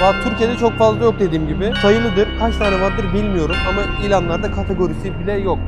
Valla Türkiye'de çok fazla yok dediğim gibi. Sayılıdır. Kaç tane vardır bilmiyorum ama ilanlarda kategorisi bile yok.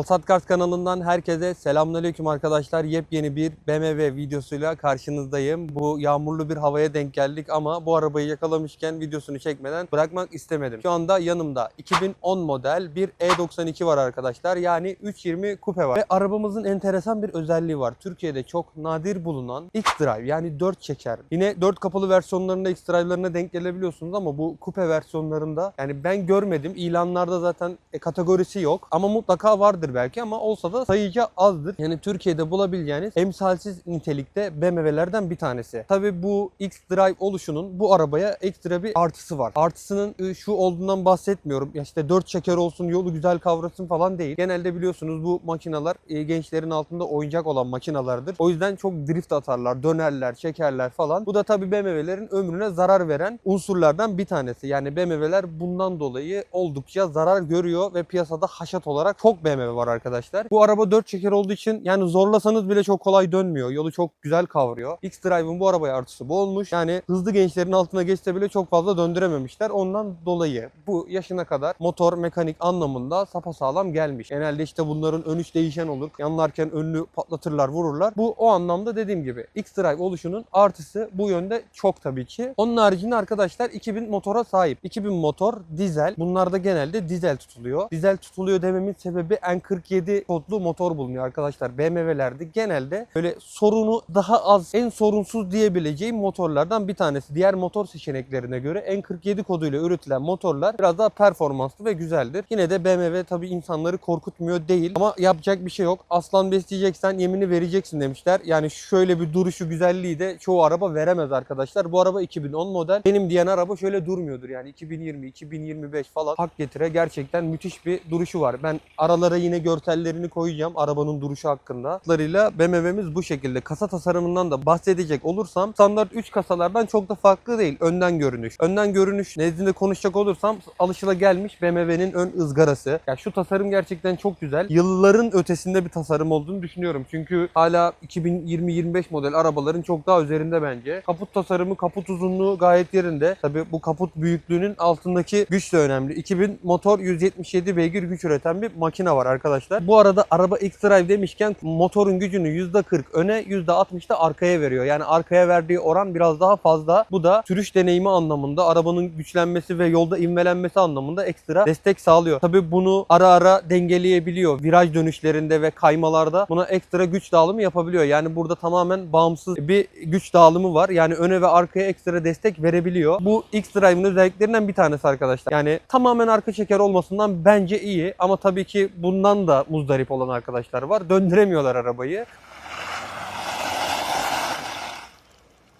Alsat Kars kanalından herkese selamünaleyküm arkadaşlar. Yepyeni bir BMW videosuyla karşınızdayım. Bu yağmurlu bir havaya denk geldik ama bu arabayı yakalamışken videosunu çekmeden bırakmak istemedim. Şu anda yanımda 2010 model bir E92 var arkadaşlar. Yani 320 kupe var. Ve arabamızın enteresan bir özelliği var. Türkiye'de çok nadir bulunan X-Drive yani 4 çeker. Yine 4 kapalı versiyonlarında X-Drive'larına denk gelebiliyorsunuz ama bu kupe versiyonlarında yani ben görmedim. İlanlarda zaten e, kategorisi yok ama mutlaka vardır belki ama olsa da sayıca azdır. Yani Türkiye'de bulabileceğiniz emsalsiz nitelikte BMW'lerden bir tanesi. Tabii bu X-Drive oluşunun bu arabaya ekstra bir artısı var. Artısının e, şu olduğundan bahsetmiyorum. Ya işte 4 çeker olsun, yolu güzel kavrasın falan değil. Genelde biliyorsunuz bu makineler e, gençlerin altında oyuncak olan makinalardır. O yüzden çok drift atarlar, dönerler, çekerler falan. Bu da tabii BMW'lerin ömrüne zarar veren unsurlardan bir tanesi. Yani BMW'ler bundan dolayı oldukça zarar görüyor ve piyasada haşat olarak çok BMW var arkadaşlar. Bu araba 4 çeker olduğu için yani zorlasanız bile çok kolay dönmüyor. Yolu çok güzel kavruyor. X-Drive'ın bu arabaya artısı bu olmuş. Yani hızlı gençlerin altına geçse bile çok fazla döndürememişler. Ondan dolayı bu yaşına kadar motor mekanik anlamında sapasağlam gelmiş. Genelde işte bunların ön üç değişen olur. Yanlarken önünü patlatırlar, vururlar. Bu o anlamda dediğim gibi X-Drive oluşunun artısı bu yönde çok tabii ki. Onun haricinde arkadaşlar 2000 motora sahip. 2000 motor dizel. Bunlarda genelde dizel tutuluyor. Dizel tutuluyor dememin sebebi N47 kodlu motor bulunuyor arkadaşlar. BMW'lerde genelde böyle sorunu daha az, en sorunsuz diyebileceğim motorlardan bir tanesi. Diğer motor seçeneklerine göre N47 koduyla üretilen motorlar biraz daha performanslı ve güzeldir. Yine de BMW tabii insanları korkutmuyor değil ama yapacak bir şey yok. Aslan besleyeceksen yemini vereceksin demişler. Yani şöyle bir duruşu güzelliği de çoğu araba veremez arkadaşlar. Bu araba 2010 model. Benim diyen araba şöyle durmuyordur. Yani 2020, 2025 falan hak getire gerçekten müthiş bir duruşu var. Ben aralara yine görsellerini koyacağım arabanın duruşu hakkında. Larıyla BMW'miz bu şekilde. Kasa tasarımından da bahsedecek olursam standart 3 kasalardan çok da farklı değil. Önden görünüş. Önden görünüş nezdinde konuşacak olursam alışılagelmiş BMW'nin ön ızgarası. Ya şu tasarım gerçekten çok güzel. Yılların ötesinde bir tasarım olduğunu düşünüyorum. Çünkü hala 2020-25 model arabaların çok daha üzerinde bence. Kaput tasarımı, kaput uzunluğu gayet yerinde. Tabii bu kaput büyüklüğünün altındaki güç de önemli. 2000 motor 177 beygir güç üreten bir makine var arkadaşlar. Bu arada araba X-Drive demişken motorun gücünü %40 öne %60 da arkaya veriyor. Yani arkaya verdiği oran biraz daha fazla. Bu da sürüş deneyimi anlamında arabanın güçlenmesi ve yolda ivmelenmesi anlamında ekstra destek sağlıyor. Tabii bunu ara ara dengeleyebiliyor. Viraj dönüşlerinde ve kaymalarda buna ekstra güç dağılımı yapabiliyor. Yani burada tamamen bağımsız bir güç dağılımı var. Yani öne ve arkaya ekstra destek verebiliyor. Bu X-Drive'ın özelliklerinden bir tanesi arkadaşlar. Yani tamamen arka çeker olmasından bence iyi ama tabii ki bundan da muzdarip olan arkadaşlar var. Döndüremiyorlar arabayı.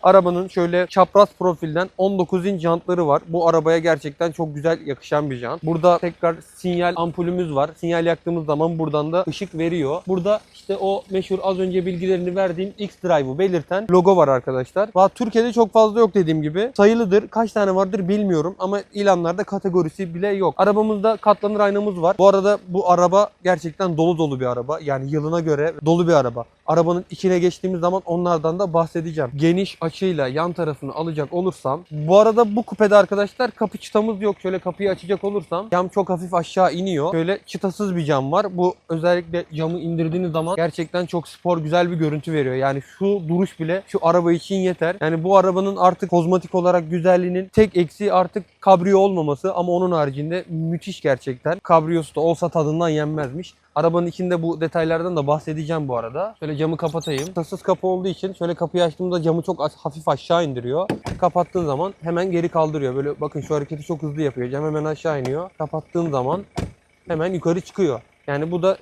Arabanın şöyle çapraz profilden 19 inç jantları var. Bu arabaya gerçekten çok güzel yakışan bir jant. Burada tekrar sinyal ampulümüz var. Sinyal yaktığımız zaman buradan da ışık veriyor. Burada işte o meşhur az önce bilgilerini verdiğim X-Drive'ı belirten logo var arkadaşlar. Valla Türkiye'de çok fazla yok dediğim gibi. Sayılıdır. Kaç tane vardır bilmiyorum ama ilanlarda kategorisi bile yok. Arabamızda katlanır aynamız var. Bu arada bu araba gerçekten dolu dolu bir araba. Yani yılına göre dolu bir araba. Arabanın içine geçtiğimiz zaman onlardan da bahsedeceğim. Geniş açıyla yan tarafını alacak olursam bu arada bu kupede arkadaşlar kapı çıtamız yok. Şöyle kapıyı açacak olursam cam çok hafif aşağı iniyor. Şöyle çıtasız bir cam var. Bu özellikle camı indirdiğiniz zaman gerçekten çok spor güzel bir görüntü veriyor. Yani şu duruş bile şu araba için yeter. Yani bu arabanın artık kozmetik olarak güzelliğinin tek eksiği artık kabriyo olmaması ama onun haricinde müthiş gerçekten. Kabriyosu da olsa tadından yenmezmiş. Arabanın içinde bu detaylardan da bahsedeceğim bu arada. Şöyle camı kapatayım. Çıtasız kapı olduğu için şöyle kapıyı açtığımda camı çok hafif aşağı indiriyor. Kapattığın zaman hemen geri kaldırıyor. Böyle bakın şu hareketi çok hızlı yapıyor. Cam hemen aşağı iniyor. Kapattığın zaman hemen yukarı çıkıyor. Yani bu da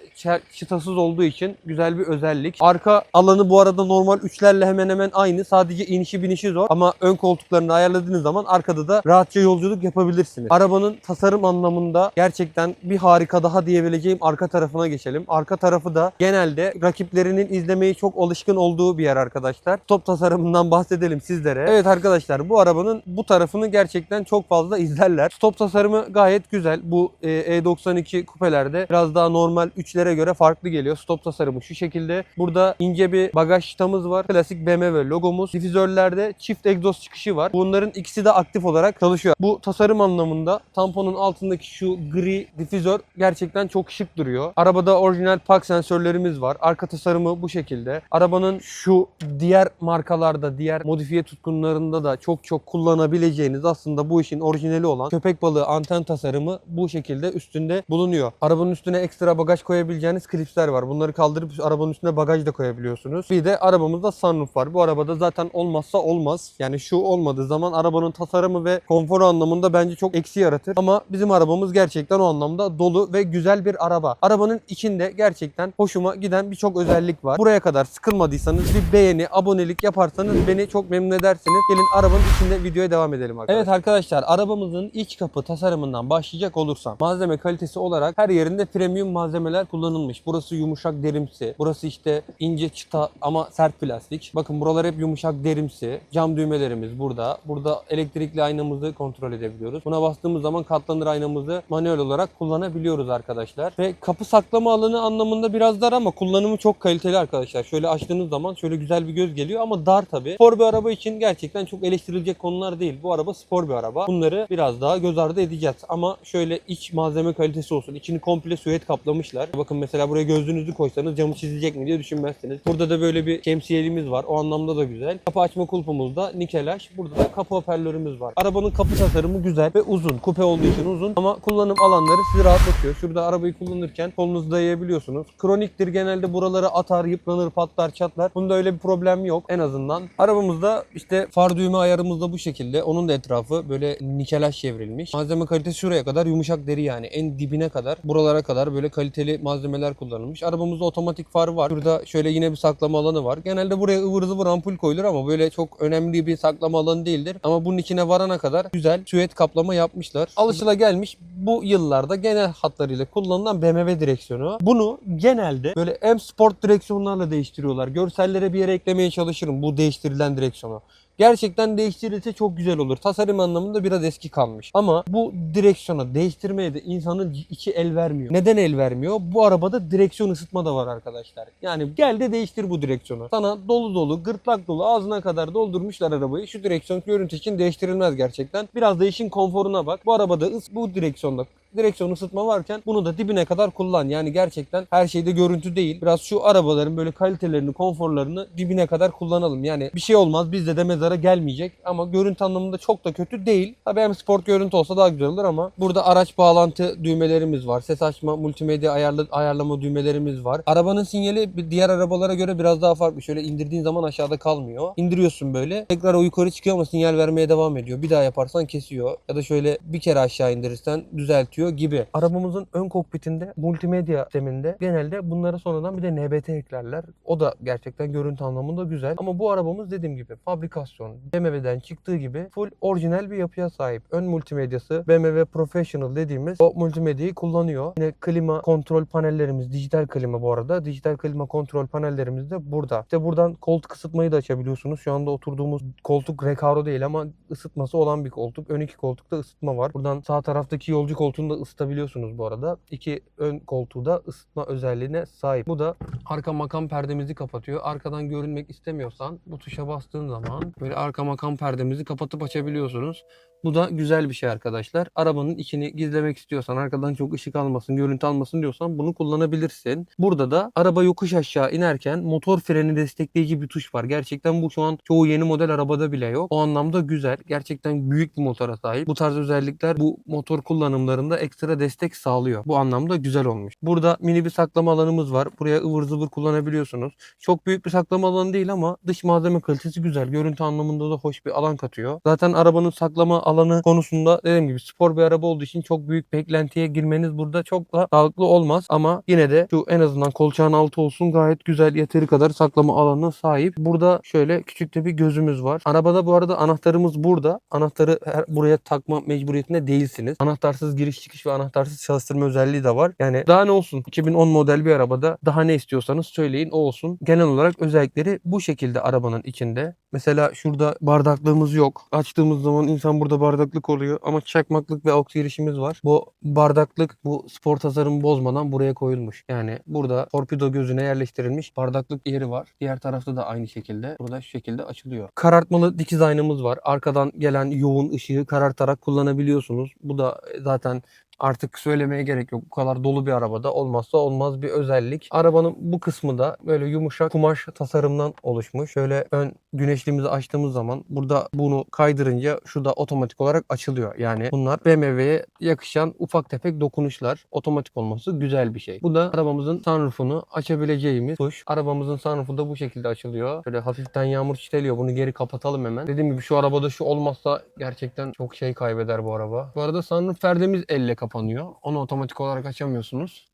çıtasız olduğu için güzel bir özellik. Arka alanı bu arada normal üçlerle hemen hemen aynı. Sadece inişi binişi zor. Ama ön koltuklarını ayarladığınız zaman arkada da rahatça yolculuk yapabilirsiniz. Arabanın tasarım anlamında gerçekten bir harika daha diyebileceğim arka tarafına geçelim. Arka tarafı da genelde rakiplerinin izlemeyi çok alışkın olduğu bir yer arkadaşlar. Top tasarımından bahsedelim sizlere. Evet arkadaşlar bu arabanın bu tarafını gerçekten çok fazla izlerler. Stop tasarımı gayet güzel. Bu e, E92 kupelerde biraz daha normal 3'lere göre farklı geliyor. Stop tasarımı şu şekilde. Burada ince bir bagaj çıtamız var. Klasik BMW logomuz. Difüzörlerde çift egzoz çıkışı var. Bunların ikisi de aktif olarak çalışıyor. Bu tasarım anlamında tamponun altındaki şu gri difüzör gerçekten çok şık duruyor. Arabada orijinal park sensörlerimiz var. Arka tasarımı bu şekilde. Arabanın şu diğer markalarda, diğer modifiye tutkunlarında da çok çok kullanabileceğiniz aslında bu işin orijinali olan köpek balığı anten tasarımı bu şekilde üstünde bulunuyor. Arabanın üstüne ekstra bagaj koyabileceğiniz klipsler var. Bunları kaldırıp arabanın üstüne bagaj da koyabiliyorsunuz. Bir de arabamızda sunroof var. Bu arabada zaten olmazsa olmaz. Yani şu olmadığı zaman arabanın tasarımı ve konforu anlamında bence çok eksi yaratır. Ama bizim arabamız gerçekten o anlamda dolu ve güzel bir araba. Arabanın içinde gerçekten hoşuma giden birçok özellik var. Buraya kadar sıkılmadıysanız bir beğeni, abonelik yaparsanız beni çok memnun edersiniz. Gelin arabanın içinde videoya devam edelim arkadaşlar. Evet arkadaşlar arabamızın iç kapı tasarımından başlayacak olursam malzeme kalitesi olarak her yerinde premium malzemeler kullanılmış. Burası yumuşak derimsi. Burası işte ince çıta ama sert plastik. Bakın buralar hep yumuşak derimsi. Cam düğmelerimiz burada. Burada elektrikli aynamızı kontrol edebiliyoruz. Buna bastığımız zaman katlanır aynamızı manuel olarak kullanabiliyoruz arkadaşlar. Ve kapı saklama alanı anlamında biraz dar ama kullanımı çok kaliteli arkadaşlar. Şöyle açtığınız zaman şöyle güzel bir göz geliyor ama dar tabi. Spor bir araba için gerçekten çok eleştirilecek konular değil. Bu araba spor bir araba. Bunları biraz daha göz ardı edeceğiz. Ama şöyle iç malzeme kalitesi olsun. İçini komple süet kaplamışlar. Bakın mesela buraya gözlüğünüzü koysanız camı çizecek mi diye düşünmezsiniz. Burada da böyle bir şemsiyelimiz var. O anlamda da güzel. Kapı açma kulpumuz da nikelaj. Burada da kapı hoparlörümüz var. Arabanın kapı tasarımı güzel ve uzun. Kupe olduğu için uzun ama kullanım alanları sizi rahatlatıyor. Şurada arabayı kullanırken kolunuzu dayayabiliyorsunuz. Kroniktir genelde buraları atar, yıpranır, patlar, çatlar. Bunda öyle bir problem yok en azından. Arabamızda işte far düğme ayarımız da bu şekilde. Onun da etrafı böyle nikelaj çevrilmiş. Malzeme kalitesi şuraya kadar yumuşak deri yani. En dibine kadar, buralara kadar böyle kaliteli malzemeler kullanılmış. Arabamızda otomatik far var. Şurada şöyle yine bir saklama alanı var. Genelde buraya ıvır zıvır ampul koyulur ama böyle çok önemli bir saklama alanı değildir. Ama bunun içine varana kadar güzel süet kaplama yapmışlar. Alışıla gelmiş bu yıllarda genel hatlarıyla kullanılan BMW direksiyonu. Bunu genelde böyle M Sport direksiyonlarla değiştiriyorlar. Görsellere bir yere eklemeye çalışırım bu değiştirilen direksiyonu. Gerçekten değiştirilse çok güzel olur. Tasarım anlamında biraz eski kalmış. Ama bu direksiyonu değiştirmeye de insanın içi el vermiyor. Neden el vermiyor? Bu arabada direksiyon ısıtma da var arkadaşlar. Yani gel de değiştir bu direksiyonu. Sana dolu dolu, gırtlak dolu, ağzına kadar doldurmuşlar arabayı. Şu direksiyon görüntü için değiştirilmez gerçekten. Biraz da işin konforuna bak. Bu arabada bu direksiyonda direksiyon ısıtma varken bunu da dibine kadar kullan. Yani gerçekten her şeyde görüntü değil. Biraz şu arabaların böyle kalitelerini, konforlarını dibine kadar kullanalım. Yani bir şey olmaz bizde de mezara gelmeyecek ama görüntü anlamında çok da kötü değil. Tabii hem sport görüntü olsa daha güzel olur ama burada araç bağlantı düğmelerimiz var. Ses açma, multimedya ayarlı, ayarlama düğmelerimiz var. Arabanın sinyali diğer arabalara göre biraz daha farklı. Şöyle indirdiğin zaman aşağıda kalmıyor. İndiriyorsun böyle. Tekrar o yukarı çıkıyor ama sinyal vermeye devam ediyor. Bir daha yaparsan kesiyor. Ya da şöyle bir kere aşağı indirirsen düzeltiyor gibi. Arabamızın ön kokpitinde multimedya sisteminde genelde bunlara sonradan bir de NBT eklerler. O da gerçekten görüntü anlamında güzel. Ama bu arabamız dediğim gibi fabrikasyon BMW'den çıktığı gibi full orijinal bir yapıya sahip. Ön multimedyası BMW Professional dediğimiz o multimedyayı kullanıyor. Yine klima kontrol panellerimiz dijital klima bu arada. Dijital klima kontrol panellerimiz de burada. İşte buradan koltuk ısıtmayı da açabiliyorsunuz. Şu anda oturduğumuz koltuk Recaro değil ama ısıtması olan bir koltuk. Ön iki koltukta ısıtma var. Buradan sağ taraftaki yolcu koltuğunu da ısıtabiliyorsunuz bu arada. İki ön koltuğu da ısıtma özelliğine sahip. Bu da arka makam perdemizi kapatıyor. Arkadan görünmek istemiyorsan bu tuşa bastığın zaman böyle arka makam perdemizi kapatıp açabiliyorsunuz. Bu da güzel bir şey arkadaşlar. Arabanın içini gizlemek istiyorsan, arkadan çok ışık almasın, görüntü almasın diyorsan bunu kullanabilirsin. Burada da araba yokuş aşağı inerken motor freni destekleyici bir tuş var. Gerçekten bu şu an çoğu yeni model arabada bile yok. O anlamda güzel. Gerçekten büyük bir motora sahip. Bu tarz özellikler bu motor kullanımlarında ekstra destek sağlıyor. Bu anlamda güzel olmuş. Burada mini bir saklama alanımız var. Buraya ıvır zıvır kullanabiliyorsunuz. Çok büyük bir saklama alanı değil ama dış malzeme kalitesi güzel. Görüntü anlamında da hoş bir alan katıyor. Zaten arabanın saklama alanı konusunda dediğim gibi spor bir araba olduğu için çok büyük beklentiye girmeniz burada çok da sağlıklı olmaz. Ama yine de şu en azından kolçağın altı olsun gayet güzel yeteri kadar saklama alanına sahip. Burada şöyle küçük de bir gözümüz var. Arabada bu arada anahtarımız burada. Anahtarı her- buraya takma mecburiyetinde değilsiniz. Anahtarsız giriş çıkış ve anahtarsız çalıştırma özelliği de var. Yani daha ne olsun 2010 model bir arabada daha ne istiyorsanız söyleyin o olsun. Genel olarak özellikleri bu şekilde arabanın içinde. Mesela şurada bardaklığımız yok. Açtığımız zaman insan burada bardaklık oluyor ama çakmaklık ve aux girişimiz var. Bu bardaklık bu spor tasarımı bozmadan buraya koyulmuş. Yani burada torpido gözüne yerleştirilmiş bardaklık yeri var. Diğer tarafta da aynı şekilde. Burada şu şekilde açılıyor. Karartmalı dikiz aynamız var. Arkadan gelen yoğun ışığı karartarak kullanabiliyorsunuz. Bu da zaten Artık söylemeye gerek yok. Bu kadar dolu bir arabada olmazsa olmaz bir özellik. Arabanın bu kısmı da böyle yumuşak kumaş tasarımdan oluşmuş. Şöyle ön güneşliğimizi açtığımız zaman burada bunu kaydırınca şu da otomatik olarak açılıyor. Yani bunlar BMW'ye yakışan ufak tefek dokunuşlar. Otomatik olması güzel bir şey. Bu da arabamızın sunroofunu açabileceğimiz tuş. Arabamızın sunroofu da bu şekilde açılıyor. Şöyle hafiften yağmur çiteliyor. Bunu geri kapatalım hemen. Dediğim gibi şu arabada şu olmazsa gerçekten çok şey kaybeder bu araba. Bu arada sunroof perdemiz elle kapanıyor. Onu otomatik olarak açamıyorsunuz.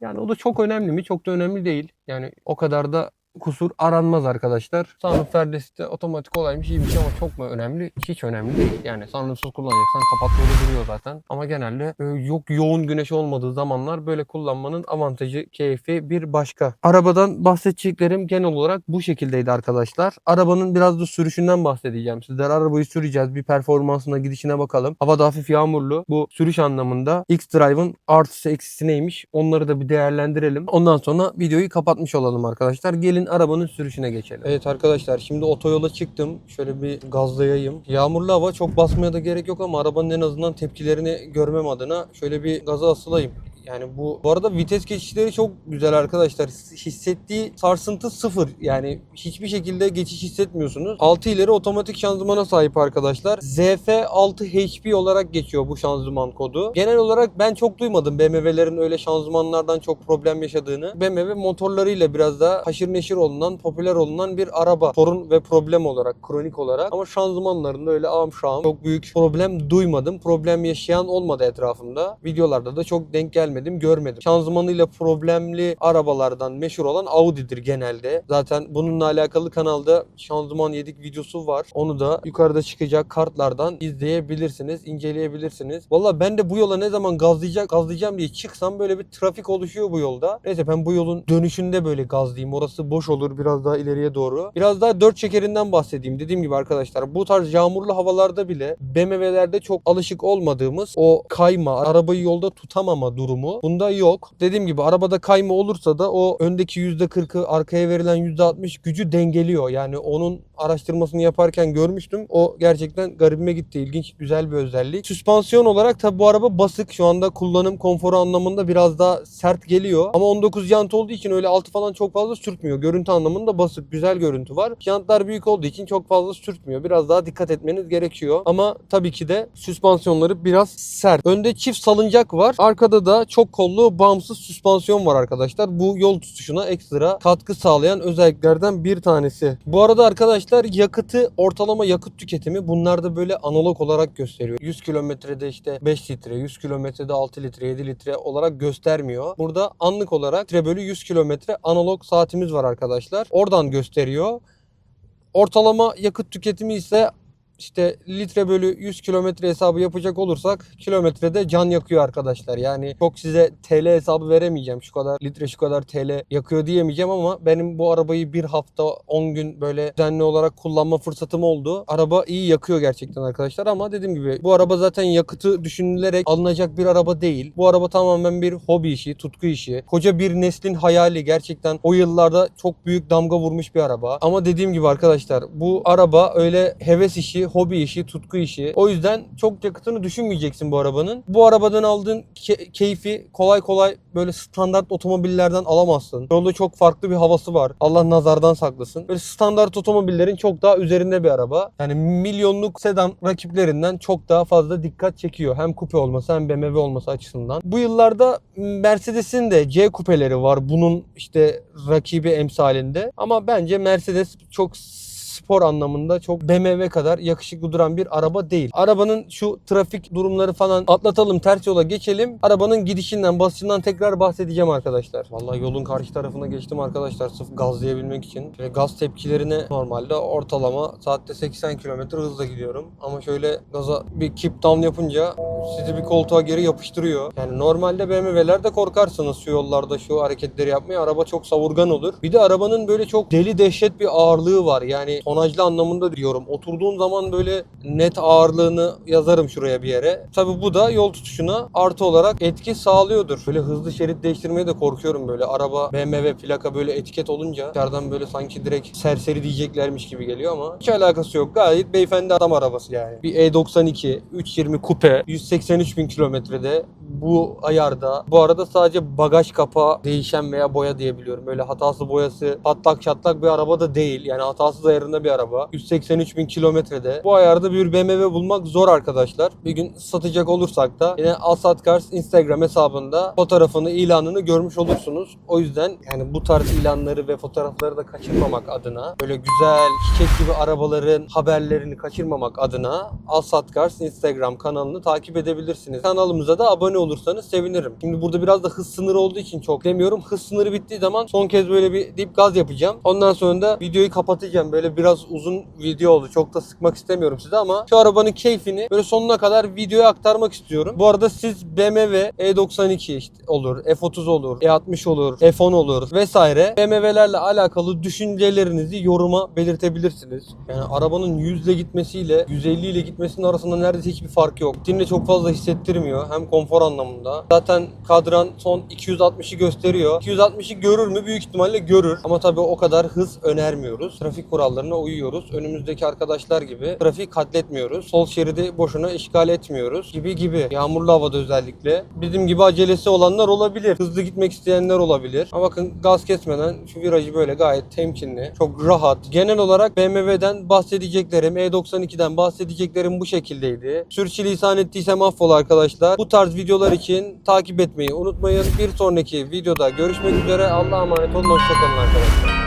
Yani o da çok önemli mi? Çok da önemli değil. Yani o kadar da kusur aranmaz arkadaşlar. Sunroof perdesi de otomatik olaymış iyiymiş ama çok mu önemli? Hiç önemli değil. Yani sunroofsuz kullanacaksan kapat yolu duruyor zaten. Ama genelde e, yok yoğun güneş olmadığı zamanlar böyle kullanmanın avantajı, keyfi bir başka. Arabadan bahsedeceklerim genel olarak bu şekildeydi arkadaşlar. Arabanın biraz da sürüşünden bahsedeceğim sizlere. Arabayı süreceğiz. Bir performansına gidişine bakalım. Havada hafif yağmurlu. Bu sürüş anlamında X-Drive'ın artısı eksisi neymiş? Onları da bir değerlendirelim. Ondan sonra videoyu kapatmış olalım arkadaşlar. Gelin arabanın sürüşüne geçelim. Evet arkadaşlar şimdi otoyola çıktım. Şöyle bir gazlayayım. Yağmurlu hava çok basmaya da gerek yok ama arabanın en azından tepkilerini görmem adına şöyle bir gaza asılayım. Yani bu bu arada vites geçişleri çok güzel arkadaşlar. Hissettiği sarsıntı sıfır. Yani hiçbir şekilde geçiş hissetmiyorsunuz. 6 ileri otomatik şanzımana sahip arkadaşlar. ZF6HP olarak geçiyor bu şanzıman kodu. Genel olarak ben çok duymadım BMW'lerin öyle şanzımanlardan çok problem yaşadığını. BMW motorlarıyla biraz daha haşır neşir olunan, popüler olunan bir araba. Sorun ve problem olarak, kronik olarak. Ama şanzımanlarında öyle ağam şahım çok büyük problem duymadım. Problem yaşayan olmadı etrafımda. Videolarda da çok denk gelmedim, görmedim. Şanzımanıyla problemli arabalardan meşhur olan Audi'dir genelde. Zaten bununla alakalı kanalda şanzıman yedik videosu var. Onu da yukarıda çıkacak kartlardan izleyebilirsiniz, inceleyebilirsiniz. Valla ben de bu yola ne zaman gazlayacak, gazlayacağım diye çıksam böyle bir trafik oluşuyor bu yolda. Neyse ben bu yolun dönüşünde böyle gazlayayım. Orası boş olur biraz daha ileriye doğru. Biraz daha dört çekerinden bahsedeyim. Dediğim gibi arkadaşlar bu tarz yağmurlu havalarda bile BMW'lerde çok alışık olmadığımız o kayma, arabayı yolda tutamama durumu bunda yok. Dediğim gibi arabada kayma olursa da o öndeki %40'ı arkaya verilen %60 gücü dengeliyor. Yani onun araştırmasını yaparken görmüştüm. O gerçekten garibime gitti. İlginç, güzel bir özellik. Süspansiyon olarak tabi bu araba basık. Şu anda kullanım konforu anlamında biraz daha sert geliyor. Ama 19 jant olduğu için öyle altı falan çok fazla sürtmüyor. Görüntü anlamında basık, güzel görüntü var. Jantlar büyük olduğu için çok fazla sürtmüyor. Biraz daha dikkat etmeniz gerekiyor. Ama tabii ki de süspansiyonları biraz sert. Önde çift salıncak var. Arkada da çok kollu bağımsız süspansiyon var arkadaşlar. Bu yol tutuşuna ekstra katkı sağlayan özelliklerden bir tanesi. Bu arada arkadaşlar yakıtı ortalama yakıt tüketimi bunlar da böyle analog olarak gösteriyor. 100 kilometrede işte 5 litre, 100 kilometrede 6 litre, 7 litre olarak göstermiyor. Burada anlık olarak litre bölü 100 kilometre analog saatimiz var arkadaşlar. Oradan gösteriyor. Ortalama yakıt tüketimi ise işte litre bölü 100 kilometre hesabı yapacak olursak kilometrede can yakıyor arkadaşlar. Yani çok size TL hesabı veremeyeceğim. Şu kadar litre şu kadar TL yakıyor diyemeyeceğim ama benim bu arabayı bir hafta 10 gün böyle düzenli olarak kullanma fırsatım oldu. Araba iyi yakıyor gerçekten arkadaşlar ama dediğim gibi bu araba zaten yakıtı düşünülerek alınacak bir araba değil. Bu araba tamamen bir hobi işi, tutku işi. Koca bir neslin hayali gerçekten o yıllarda çok büyük damga vurmuş bir araba. Ama dediğim gibi arkadaşlar bu araba öyle heves işi, hobi işi, tutku işi. O yüzden çok yakıtını düşünmeyeceksin bu arabanın. Bu arabadan aldığın ke- keyfi kolay kolay böyle standart otomobillerden alamazsın. Yolda çok farklı bir havası var. Allah nazardan saklasın. Böyle standart otomobillerin çok daha üzerinde bir araba. Yani milyonluk sedan rakiplerinden çok daha fazla dikkat çekiyor. Hem kupe olması hem BMW olması açısından. Bu yıllarda Mercedes'in de C kupeleri var. Bunun işte rakibi emsalinde. Ama bence Mercedes çok spor anlamında çok BMW kadar yakışıklı duran bir araba değil. Arabanın şu trafik durumları falan atlatalım ters yola geçelim. Arabanın gidişinden basışından tekrar bahsedeceğim arkadaşlar. Vallahi yolun karşı tarafına geçtim arkadaşlar sırf gazlayabilmek için. Şöyle gaz tepkilerine normalde ortalama saatte 80 km hızla gidiyorum. Ama şöyle gaza bir keep down yapınca sizi bir koltuğa geri yapıştırıyor. Yani normalde BMW'lerde korkarsınız şu yollarda şu hareketleri yapmaya. Araba çok savurgan olur. Bir de arabanın böyle çok deli dehşet bir ağırlığı var. Yani tonajlı anlamında diyorum. Oturduğun zaman böyle net ağırlığını yazarım şuraya bir yere. Tabi bu da yol tutuşuna artı olarak etki sağlıyordur. Böyle hızlı şerit değiştirmeye de korkuyorum böyle. Araba BMW plaka böyle etiket olunca dışarıdan böyle sanki direkt serseri diyeceklermiş gibi geliyor ama hiç alakası yok. Gayet beyefendi adam arabası yani. Bir E92 320 kupe 183 bin kilometrede bu ayarda. Bu arada sadece bagaj kapağı değişen veya boya diyebiliyorum. Böyle hatası boyası patlak çatlak bir araba da değil. Yani hatasız ayarında bir araba. 183 bin kilometrede. Bu ayarda bir BMW bulmak zor arkadaşlar. Bir gün satacak olursak da yine Alsat Cars Instagram hesabında fotoğrafını, ilanını görmüş olursunuz. O yüzden yani bu tarz ilanları ve fotoğrafları da kaçırmamak adına böyle güzel çiçek gibi arabaların haberlerini kaçırmamak adına Alsat Cars Instagram kanalını takip edebilirsiniz. Kanalımıza da abone olursanız sevinirim. Şimdi burada biraz da hız sınırı olduğu için çok demiyorum. Hız sınırı bittiği zaman son kez böyle bir dip gaz yapacağım. Ondan sonra da videoyu kapatacağım. Böyle biraz uzun video oldu. Çok da sıkmak istemiyorum size ama şu arabanın keyfini böyle sonuna kadar videoya aktarmak istiyorum. Bu arada siz BMW E92 işte olur, F30 olur, E60 olur, F10 olur vesaire BMW'lerle alakalı düşüncelerinizi yoruma belirtebilirsiniz. Yani arabanın 100 ile gitmesiyle 150 ile gitmesinin arasında neredeyse hiçbir fark yok. Dinle çok fazla hissettirmiyor hem konfor anlamında. Zaten kadran son 260'ı gösteriyor. 260'ı görür mü? Büyük ihtimalle görür. Ama tabii o kadar hız önermiyoruz. Trafik kurallarına uyuyoruz. Önümüzdeki arkadaşlar gibi trafiği katletmiyoruz. Sol şeridi boşuna işgal etmiyoruz gibi gibi. Yağmurlu havada özellikle. Bizim gibi acelesi olanlar olabilir. Hızlı gitmek isteyenler olabilir. Ama bakın gaz kesmeden şu virajı böyle gayet temkinli. Çok rahat. Genel olarak BMW'den bahsedeceklerim, E92'den bahsedeceklerim bu şekildeydi. Sürçülisan ettiysem affola arkadaşlar. Bu tarz videolar için takip etmeyi unutmayın. Bir sonraki videoda görüşmek üzere. Allah'a emanet olun. Hoşçakalın arkadaşlar.